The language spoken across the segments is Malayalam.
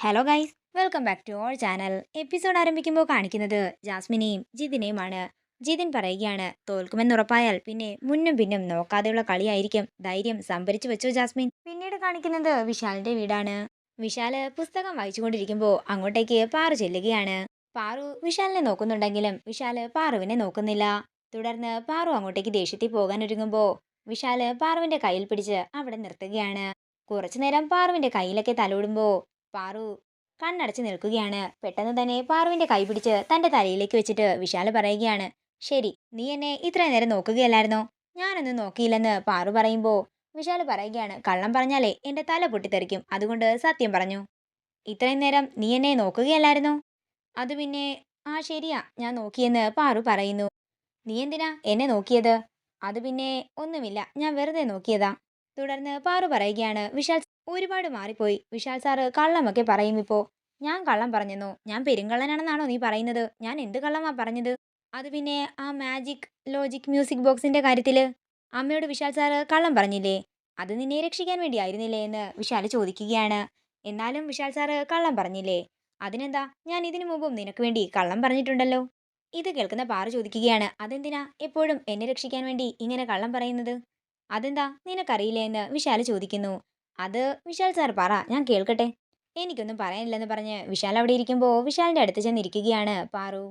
Hello guys welcome back to our channel episode ആരംഭിക്കുമ്പോൾ കാണിക്കുന്നത് ജാസ്മിനെയും ജിതിനെയുമാണ്. ജിതിൻ പറയുകയാണ് തോൽക്കുമെന്ന് ഉറപ്പായാൽ പിന്നെ മുന്നും പിന്നും നോക്കാതെയുള്ള കളിയായിരിക്കും. ധൈര്യം സംഭരിച്ചു വെച്ചോ ജാസ്മിൻ. പിന്നീട് കാണിക്കുന്നത് വിശാലിന്റെ വീടാണ്. വിശാൽ പുസ്തകം വായിച്ചുകൊണ്ടിരിക്കുമ്പോൾ അങ്ങോട്ടേക്ക് പാറു ചെല്ലുകയാണ്. പാറു വിശാലിനെ നോക്കുന്നുണ്ടെങ്കിലും വിശാൽ പാറുവിനെ നോക്കുന്നില്ല. തുടർന്ന് പാറു അങ്ങോട്ടേക്ക് ദേഷ്യത്തിൽ പോകാൻ ഒരുങ്ങുമ്പോൾ വിശാൽ പാറുവിന്റെ കയ്യിൽ പിടിച്ച് അവിടെ നിർത്തുകയാണ്. കുറച്ചുനേരം പാറുവിന്റെ കയ്യിലൊക്കെ തലോടുമ്പോൾ പാറു. കണ്ണടച്ച് നിൽക്കുകയാണ്. പെട്ടെന്ന് തന്നെ പാറുവിന്റെ കൈ പിടിച്ച് തന്റെ തലയിലേക്ക് വെച്ചിട്ട് വിശാൽ പറയുകയാണ് ശരി നീ എന്നെ ഇത്ര നേരം നോക്കുകയല്ലായിരുന്നോ? ഞാനൊന്നും നോക്കിയില്ലെന്ന് പാറു പറയുമ്പോൾ വിശാൽ പറയുകയാണ് കള്ളം പറഞ്ഞാലേ എന്റെ തല പൊട്ടിത്തെറിക്കും. അതുകൊണ്ട് സത്യം പറഞ്ഞു. ഇത്രയും നേരം നീ എന്നെ നോക്കുകയല്ലായിരുന്നോ? അത് പിന്നെ ആ ശരിയാ ഞാൻ നോക്കിയെന്ന് പാറു പറയുന്നു. നീ എന്തിനാ എന്നെ നോക്കിയത്? അത് പിന്നെ ഒന്നുമില്ല. ഞാൻ വെറുതെ നോക്കിയതാ. തുടർന്ന് പാറു പറയുകയാണ് വിശാൽ ഒരുപാട് മാറിപ്പോയി. വിശാൽ സാറ് കള്ളമൊക്കെ പറയും ഇപ്പോ. ഞാൻ കള്ളം പറഞ്ഞെന്നോ. ഞാൻ പെരുങ്കള്ളനാണെന്നാണോ നീ പറയുന്നത്? ഞാൻ എന്ത് കള്ളമാ പറഞ്ഞത്? അത് പിന്നെ ആ മാജിക് ലോജിക് മ്യൂസിക് ബോക്സിന്റെ കാര്യത്തിൽ അമ്മയോട് വിശാൽ സാറ് കള്ളം പറഞ്ഞില്ലേ? അത് നിന്നെ രക്ഷിക്കാൻ വേണ്ടി ആയിരുന്നില്ലേ എന്ന് വിശാൽ ചോദിക്കുകയാണ്. എന്നാലും വിശാൽ സാറ് കള്ളം പറഞ്ഞില്ലേ? അതിനെന്താ? ഞാൻ ഇതിനു മുമ്പും നിനക്ക് വേണ്ടി കള്ളം പറഞ്ഞിട്ടുണ്ടല്ലോ. ഇത് കേൾക്കുന്ന പാറ ചോദിക്കുകയാണ്. അതെന്തിനാ എപ്പോഴും എന്നെ രക്ഷിക്കാൻ വേണ്ടി ഇങ്ങനെ കള്ളം പറയുന്നത്? അതെന്താ? നിനക്കറിയില്ലേ എന്ന് വിശാൽ ചോദിക്കുന്നു. അത് വിശാൽ സാർ പറ ഞാൻ കേൾക്കട്ടെ. എനിക്കൊന്നും പറയാനില്ലെന്ന് പറഞ്ഞ് വിശാൽ അവിടെ ഇരിക്കുമ്പോൾ വിശാലിന്റെ അടുത്ത് ചെന്നിരിക്കുകയാണ് പാറു.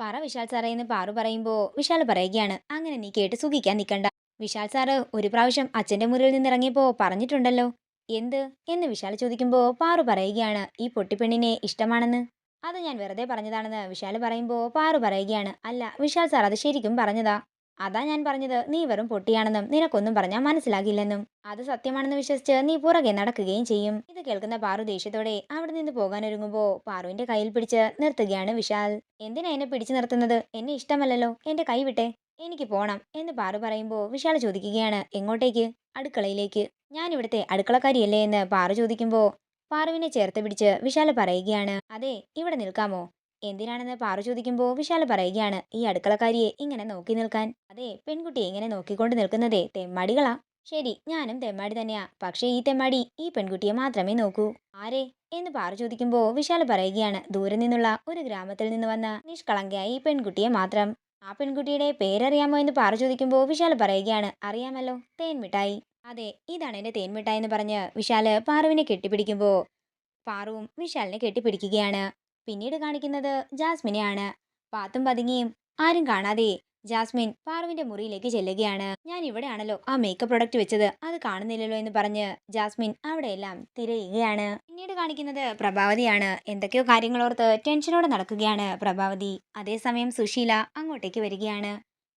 പറ വിശാൽ സാറേ എന്ന് പാറു പറയുമ്പോൾ വിശാൽ പറയുകയാണ് അങ്ങനെ നീ കേട്ട് സുഖിക്കാൻ നിൽക്കണ്ട വിശാൽ സാറ് ഒരു പ്രാവശ്യം അച്ഛന്റെ മുറിയിൽ നിന്ന് ഇറങ്ങിയപ്പോൾ പറഞ്ഞിട്ടുണ്ടല്ലോ. എന്ത്? എന്ന് വിശാൽ ചോദിക്കുമ്പോൾ പാറു പറയുകയാണ് ഈ പൊട്ടിപ്പെണ്ണിനെ ഇഷ്ടമാണെന്ന്? അത് ഞാൻ വെറുതെ പറഞ്ഞതാണെന്ന് വിശാൽ പറയുമ്പോൾ പാറു പറയുകയാണ് അല്ല വിശാൽ സാർ അത് ശരിക്കും പറഞ്ഞതാ? അതാ ഞാൻ പറഞ്ഞത്. നീ വെറും പൊട്ടിയാണെന്നും നിനക്കൊന്നും പറഞ്ഞാൽ മനസ്സിലാകില്ലെന്നും. അത് സത്യമാണെന്ന് വിശ്വസിച്ച് നീ പുറകെ നടക്കുകയും ചെയ്യും. ഇത് കേൾക്കുന്ന പാറു ദേഷ്യത്തോടെ അവിടെ നിന്ന് പോകാൻ ഒരുങ്ങുമ്പോ പാറുവിന്റെ കയ്യിൽ പിടിച്ച് നിർത്തുകയാണ് വിശാൽ. എന്തിനാ എന്നെ പിടിച്ചു നിർത്തുന്നത്? എന്നെ ഇഷ്ടമല്ലല്ലോ. എന്റെ കൈ വിട്ടെ. എനിക്ക് പോണം എന്ന് പാറു പറയുമ്പോൾ വിശാൽ ചോദിക്കുകയാണ്. എങ്ങോട്ടേക്ക്? അടുക്കളയിലേക്ക്. ഞാൻ ഇവിടുത്തെ അടുക്കളക്കാരിയല്ലേ എന്ന് പാറു ചോദിക്കുമ്പോൾ പാറുവിനെ ചേർത്ത് പിടിച്ച് വിശാൽ പറയുകയാണ്. അതെ ഇവിടെ നിൽക്കാമോ? എന്തിനാണെന്ന് പാറു ചോദിക്കുമ്പോൾ വിശാല പറയുകയാണ് ഈ അടുക്കളക്കാരിയെ ഇങ്ങനെ നോക്കി നിൽക്കാൻ. അതെ പെൺകുട്ടി ഇങ്ങനെ നോക്കിക്കൊണ്ട് നിൽക്കുന്നതേ തെമ്മാടികളാ. ശരി ഞാനും തെമ്മാടി തന്നെയാ. പക്ഷേ ഈ തെമ്മാടി ഈ പെൺകുട്ടിയെ മാത്രമേ നോക്കൂ. ആരെ? എന്ന് പാറു ചോദിക്കുമ്പോൾ വിശാല പറയുകയാണ് ദൂരെ നിന്നുള്ള ഒരു ഗ്രാമത്തിൽ നിന്ന് വന്ന നിഷ്കളങ്കയായ ഈ പെൺകുട്ടിയെ മാത്രം. ആ പെൺകുട്ടിയുടെ പേരറിയാമോ? എന്ന് പാറു ചോദിക്കുമ്പോൾ വിശാല പറയുകയാണ് അറിയാമല്ലോ തേൻമിഠായി. അതെ ഇതാണ് എന്റെ തേൻമിഠായി എന്ന് പറഞ്ഞ് വിശാൽ പാറുവിനെ കെട്ടിപ്പിടിക്കുമ്പോൾ പാറുവും വിശാലിനെ കെട്ടിപ്പിടിക്കുകയാണ്. പിന്നീട് കാണിക്കുന്നത് ജാസ്മിനെയാണ്. പാത്തും പതുങ്ങിയും ആരും കാണാതെ ജാസ്മിൻ പാറുവിന്റെ മുറിയിലേക്ക് ചെല്ലുകയാണ്. ഞാൻ ഇവിടെയാണല്ലോ ആ മേക്കപ്പ് പ്രൊഡക്റ്റ് വെച്ചത്. അത് കാണുന്നില്ലല്ലോ എന്ന് പറഞ്ഞ് ജാസ്മിൻ അവിടെയെല്ലാം തിരയുകയാണ്. പിന്നീട് കാണിക്കുന്നത് പ്രഭാവതിയാണ്. എന്തൊക്കെയോ കാര്യങ്ങളോർത്ത് ടെൻഷനോടെ നടക്കുകയാണ് പ്രഭാവതി. അതേസമയം സുശീല അങ്ങോട്ടേക്ക് വരികയാണ്.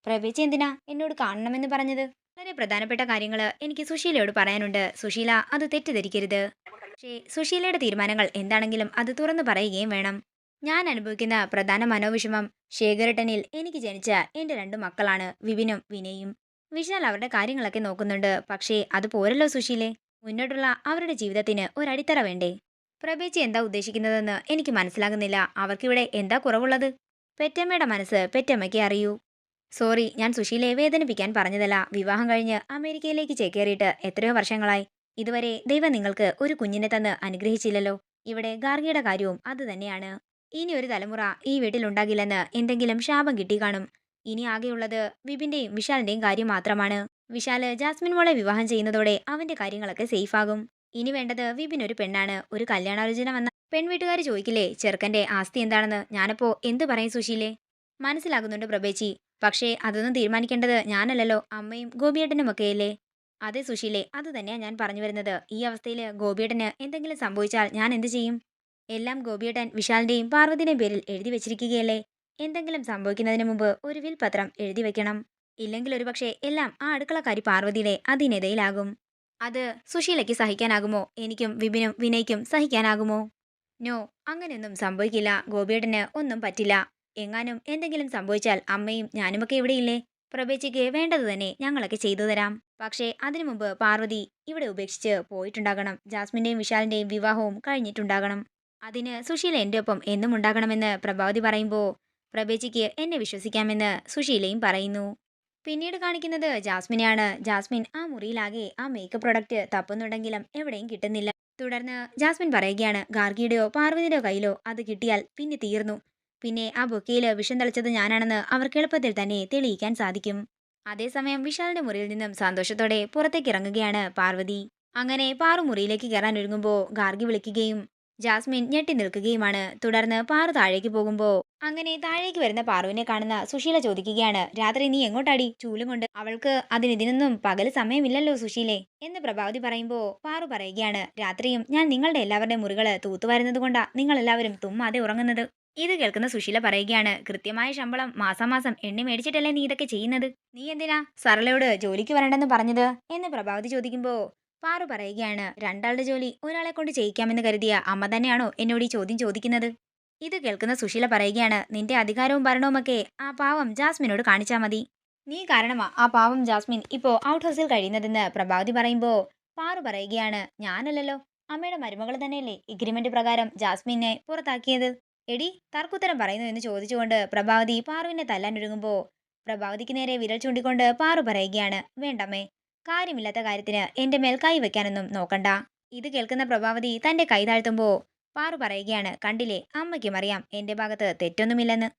പ്രവേശ് എന്തിനാ എന്നോട് കാണണമെന്ന് പറഞ്ഞത്? വളരെ പ്രധാനപ്പെട്ട കാര്യങ്ങൾ എനിക്ക് സുശീലയോട് പറയാനുണ്ട്. സുശീല അത് തെറ്റിദ്ധരിക്കരുത്. പക്ഷേ സുശീലയുടെ തീരുമാനങ്ങൾ എന്താണെങ്കിലും അത് തുറന്നു പറയുകയും വേണം. ഞാൻ അനുഭവിക്കുന്ന പ്രധാന മനോവിഷമം ശേഖരട്ടനിൽ എനിക്ക് ജനിച്ച എന്റെ രണ്ട് മക്കളാണ് വിപിനും വിനയും. വിശാൽ അവരുടെ കാര്യങ്ങളൊക്കെ നോക്കുന്നുണ്ട്. പക്ഷേ അത് പോരല്ലോ സുശീലെ. മുന്നോട്ടുള്ള അവരുടെ ജീവിതത്തിന് ഒരടിത്തറ വേണ്ടേ? പ്രഭേച്ചി എന്താ ഉദ്ദേശിക്കുന്നതെന്ന് എനിക്ക് മനസ്സിലാകുന്നില്ല. അവർക്കിവിടെ എന്താ കുറവുള്ളത്? പെറ്റമ്മയുടെ മനസ്സ് പെറ്റമ്മയ്ക്ക് അറിയൂ. സോറി ഞാൻ സുശീലയെ വേദനിപ്പിക്കാൻ പറഞ്ഞതല്ല. വിവാഹം കഴിഞ്ഞ് അമേരിക്കയിലേക്ക് ചേക്കേറിയിട്ട് എത്രയോ വർഷങ്ങളായി. ഇതുവരെ ദൈവം നിങ്ങൾക്ക് ഒരു കുഞ്ഞിനെ തന്ന് അനുഗ്രഹിച്ചില്ലല്ലോ. ഇവിടെ ഗാർഗിയുടെ കാര്യവും അതുതന്നെയാണ് ഇനി ഒരു തലമുറ ഈ വീട്ടിലുണ്ടാകില്ലെന്ന് എന്തെങ്കിലും ശാപം കിട്ടി കാണും. ഇനി ആകെയുള്ളത് വിപിന്റെയും വിശാലിന്റെയും കാര്യം മാത്രമാണ്. വിശാൽ ജാസ്മിൻ മോളെ വിവാഹം ചെയ്യുന്നതോടെ അവന്റെ കാര്യങ്ങളൊക്കെ സേഫ് ആകും. ഇനി വേണ്ടത് വിപിൻ ഒരു പെണ്ണാണ്. ഒരു കല്യാണാലോചന വന്ന പെൺവീട്ടുകാർ ചോദിക്കില്ലേ ചെറുക്കന്റെ ആസ്തി എന്താണെന്ന്? ഞാനപ്പോ എന്ത് പറയും സുശീലേ? മനസ്സിലാകുന്നുണ്ട് പ്രഭേച്ചി. പക്ഷേ അതൊന്നും തീരുമാനിക്കേണ്ടത് ഞാനല്ലല്ലോ അമ്മയും ഗോപിയേട്ടനും ഒക്കെയല്ലേ അതെ സുശീലേ അത് തന്നെയാണ് ഞാൻ പറഞ്ഞു വരുന്നത്. ഈ അവസ്ഥയിൽ ഗോപിയേട്ടന് എന്തെങ്കിലും സംഭവിച്ചാൽ ഞാൻ എന്ത് ചെയ്യും? എല്ലാം ഗോപിയേട്ടൻ വിശാലിന്റെയും പാർവതിയുടെയും പേരിൽ എഴുതി വെച്ചിരിക്കുകയല്ലേ? എന്തെങ്കിലും സംഭവിക്കുന്നതിന് മുമ്പ് ഒരു വിൽ പത്രം എഴുതി വെക്കണം. ഇല്ലെങ്കിൽ ഒരുപക്ഷെ എല്ലാം ആ അടുക്കളക്കാരി പാർവതിയുടെ അധീനതയിലാകും. അത് സുശീലയ്ക്ക് സഹിക്കാനാകുമോ? എനിക്കും വിപിനും വിനയ്ക്കും സഹിക്കാനാകുമോ? നോ അങ്ങനെയൊന്നും സംഭവിക്കില്ല. ഗോപിയേട്ടന് ഒന്നും പറ്റില്ല. എങ്ങാനും എന്തെങ്കിലും സംഭവിച്ചാൽ അമ്മയും ഞാനുമൊക്കെ ഇവിടെയില്ലേ? പ്രഭേച്ചിക്ക് വേണ്ടത് തന്നെ ഞങ്ങളൊക്കെ ചെയ്തു തരാം. പക്ഷേ അതിനു മുമ്പ് പാർവതി ഇവിടെ ഉപേക്ഷിച്ച് പോയിട്ടുണ്ടാകണം. ജാസ്മിന്റെയും വിശാലിന്റെയും വിവാഹവും കഴിഞ്ഞിട്ടുണ്ടാകണം. അതിന് സുശീല എന്റെ ഒപ്പം എന്നും ഉണ്ടാകണമെന്ന് പ്രഭാവതി പറയുമ്പോൾ പ്രഭേച്ചിക്ക് എന്നെ വിശ്വസിക്കാമെന്ന് സുശീലയും പറയുന്നു. പിന്നീട് കാണിക്കുന്നത് ജാസ്മിനെയാണ്. ജാസ്മിൻ ആ മുറിയിലാകെ ആ മേക്കപ്പ് പ്രൊഡക്റ്റ് തപ്പുന്നുണ്ടെങ്കിലും എവിടെയും കിട്ടുന്നില്ല. തുടർന്ന് ജാസ്മിൻ പറയുകയാണ് ഗാർഗിയുടെയോ പാർവതിയുടെയോ കയ്യിലോ അത് കിട്ടിയാൽ പിന്നെ തീർന്നു. പിന്നെ ആ ബൊക്കയിൽ വിഷം തളിച്ചത് ഞാനാണെന്ന് അവർക്ക് എളുപ്പത്തിൽ തന്നെ തെളിയിക്കാൻ സാധിക്കും. അതേസമയം വിശാലിന്റെ മുറിയിൽ നിന്നും സന്തോഷത്തോടെ പുറത്തേക്ക് ഇറങ്ങുകയാണ് പാർവതി അങ്ങനെ പാറു മുറിയിലേക്ക് കയറാൻ ഒരുങ്ങുമ്പോൾ ഗാർഗി വിളിക്കുകയും ജാസ്മിൻ ഞെട്ടി നിൽക്കുകയുമാണ്. തുടർന്ന് പാറു താഴേക്ക് പോകുമ്പോൾ അങ്ങനെ താഴേക്ക് വരുന്ന പാറുവിനെ കാണുന്ന സുശീല ചോദിക്കുകയാണ് രാത്രി നീ എങ്ങോട്ടാടി? ചൂലും കൊണ്ട്. അവൾക്ക് അതിന് പകൽ സമയമില്ലല്ലോ സുശീലെ എന്ന് പ്രഭാവതി പറയുമ്പോൾ പാറു പറയുകയാണ് രാത്രിയും ഞാൻ നിങ്ങളുടെ എല്ലാവരുടെയും മുറികൾ തൂത്തുവാരുന്നത് കൊണ്ടാ നിങ്ങളെല്ലാവരും തുമ്മാതെ ഉറങ്ങുന്നത്. ഇത് കേൾക്കുന്ന സുശീല പറയുകയാണ് കൃത്യമായ ശമ്പളം മാസം മാസം എണ്ണി മേടിച്ചിട്ടല്ലേ നീ ഇതൊക്കെ ചെയ്യുന്നത്? നീ എന്തിനാ സരളയോട് ജോലിക്ക് വരണ്ടെന്ന് പറഞ്ഞത്? എന്ന് പ്രഭാവതി ചോദിക്കുമ്പോ പാറു പറയുകയാണ് രണ്ടാളുടെ ജോലി ഒരാളെ കൊണ്ട് ചെയ്യിക്കാമെന്ന് കരുതിയ അമ്മ തന്നെയാണോ എന്നോട് ഈ ചോദ്യം ചോദിക്കുന്നത്? ഇത് കേൾക്കുന്ന സുശീല പറയുകയാണ് നിന്റെ അധികാരവും ഭരണവുമൊക്കെ ആ പാവം ജാസ്മിനോട് കാണിച്ചാ മതി. നീ കാരണമാ ആ പാവം ജാസ്മിൻ ഇപ്പോ ഔട്ട് ഹൗസിൽ കഴിയുന്നതെന്ന് പ്രഭാവതി പറയുമ്പോ പാറു പറയുകയാണ് ഞാനല്ലല്ലോ. അമ്മയുടെ മരുമകൾ തന്നെയല്ലേ എഗ്രിമെന്റ് പ്രകാരം ജാസ്മിനെ പുറത്താക്കിയത്? എടി തർക്കുത്തരം പറയുന്നു എന്ന് ചോദിച്ചുകൊണ്ട് പ്രഭാവതി പാറുവിനെ തല്ലാൻ ഒരുങ്ങുമ്പോ പ്രഭാവതിക്ക് നേരെ വിരൽ ചൂണ്ടിക്കൊണ്ട് പാറു പറയുകയാണ് വേണ്ടമ്മേ കാര്യമില്ലാത്ത കാര്യത്തിന് എന്റെ മേൽ കൈ വെക്കാനൊന്നും നോക്കണ്ട. ഇത് കേൾക്കുന്ന പ്രഭാവതി തന്റെ കൈ താഴ്ത്തുമ്പോൾ പാറു പറയുകയാണ് കണ്ടില്ലേ അമ്മയ്ക്കും അറിയാം എന്റെ ഭാഗത്ത് തെറ്റൊന്നുമില്ലെന്ന്.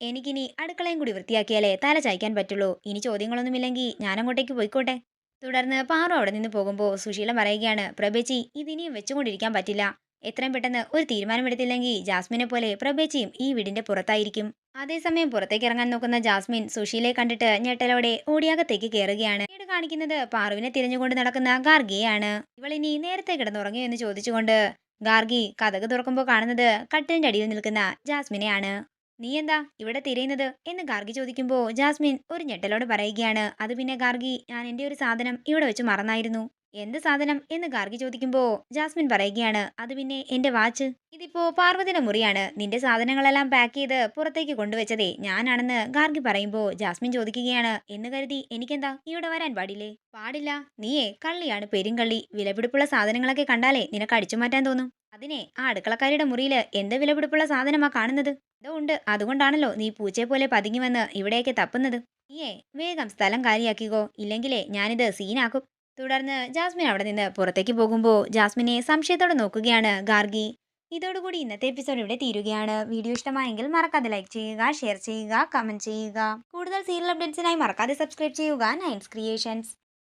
എനിക്കിനി അടുക്കളയും കൂടി വൃത്തിയാക്കിയാലേ തല ചായ്ക്കാൻ പറ്റുള്ളൂ. ഇനി ചോദ്യങ്ങളൊന്നുമില്ലെങ്കിൽ ഞാനങ്ങോട്ടേക്ക് പോയിക്കോട്ടെ. തുടർന്ന് പാറു അവിടെ നിന്ന് പോകുമ്പോൾ സുശീല പറയുകയാണ് പ്രഭേച്ചി ഇതിനിയും വെച്ചുകൊണ്ടിരിക്കാൻ പറ്റില്ല. എത്രയും പെട്ടെന്ന് ഒരു തീരുമാനമെടുത്തില്ലെങ്കിൽ ജാസ്മിനെ പോലെ പ്രഭേച്ചിയും ഈ വീടിന്റെ പുറത്തായിരിക്കും. അതേസമയം പുറത്തേക്ക് ഇറങ്ങാൻ നോക്കുന്ന ജാസ്മിൻ സുഷീലെ കണ്ടിട്ട് ഞെട്ടലോടെ ഓടിയാകത്തേക്ക് കയറുകയാണ് വീട് കാണിക്കുന്നത് പാറുവിനെ തിരഞ്ഞുകൊണ്ട് നടക്കുന്ന ഗാർഗിയാണ് ഇവളിനി നേരത്തെ കിടന്നുറങ്ങിയോ എന്ന് ചോദിച്ചുകൊണ്ട് ഗാർഗി കഥക് തുറക്കുമ്പോൾ കാണുന്നത് കട്ടിലിന്റെ അടിയിൽ നിൽക്കുന്ന ജാസ്മിനെയാണ്. നീ എന്താ ഇവിടെ തിരയുന്നത്? എന്ന് ഗാർഗി ചോദിക്കുമ്പോൾ ജാസ്മിൻ ഒരു ഞെട്ടലോട് പറയുകയാണ്. അത് പിന്നെ ഗാർഗി ഞാൻ എന്റെ ഒരു സാധനം ഇവിടെ വെച്ച് മറന്നായിരുന്നു. എന്ത് സാധനം എന്ന് ഗാർഗി ചോദിക്കുമ്പോൾ ജാസ്മിൻ പറയുകയാണ് അത് പിന്നെ എന്റെ വാച്ച്. ഇതിപ്പോ പാർവതിയുടെ മുറിയാണ്. നിന്റെ സാധനങ്ങളെല്ലാം പാക്ക് ചെയ്ത് പുറത്തേക്ക് കൊണ്ടുവച്ചതേ ഞാനാണെന്ന് ഗാർഗി പറയുമ്പോൾ ജാസ്മിൻ ചോദിക്കുകയാണ് എന്ന് കരുതി എനിക്കെന്താ? ഇവിടെ വരാൻ പാടില്ലേ? പാടില്ല. നീയേ കള്ളിയാണ് പെരുങ്കള്ളി. വിലപിടിപ്പുള്ള സാധനങ്ങളൊക്കെ കണ്ടാലേ നിനക്ക് അടിച്ചു മാറ്റാൻ തോന്നും. അതിനെ ആ അടുക്കളക്കാരിയുടെ മുറിയിൽ എന്ത് വിലപിടിപ്പുള്ള സാധനമാ കാണുന്നത്? ഇതോ ഉണ്ട്. അതുകൊണ്ടാണല്ലോ നീ പൂച്ചയെ പോലെ പതുങ്ങി വന്ന് ഇവിടെയൊക്കെ തപ്പുന്നത്. നീയേ വേഗം സ്ഥലം കാലിയാക്കിക്കോ. ഇല്ലെങ്കിലേ ഞാനിത് സീനാക്കും തുടർന്ന് ജാസ്മിൻ അവിടെ നിന്ന് പുറത്തേക്ക് പോകുമ്പോൾ ജാസ്മിനെ സംശയത്തോടെ നോക്കുകയാണ് ഗാർഗി. ഇതോടുകൂടി ഇന്നത്തെ എപ്പിസോഡ് ഇവിടെ തീരുകയാണ്. വീഡിയോ ഇഷ്ടമായെങ്കിൽ മറക്കാതെ ലൈക്ക് ചെയ്യുക ഷെയർ ചെയ്യുക കമന്റ് ചെയ്യുക. കൂടുതൽ സീരിയൽ അപ്ഡേറ്റ്സിനായി മറക്കാതെ സബ്സ്ക്രൈബ് ചെയ്യുക. നയൻസ് ക്രിയേഷൻസ്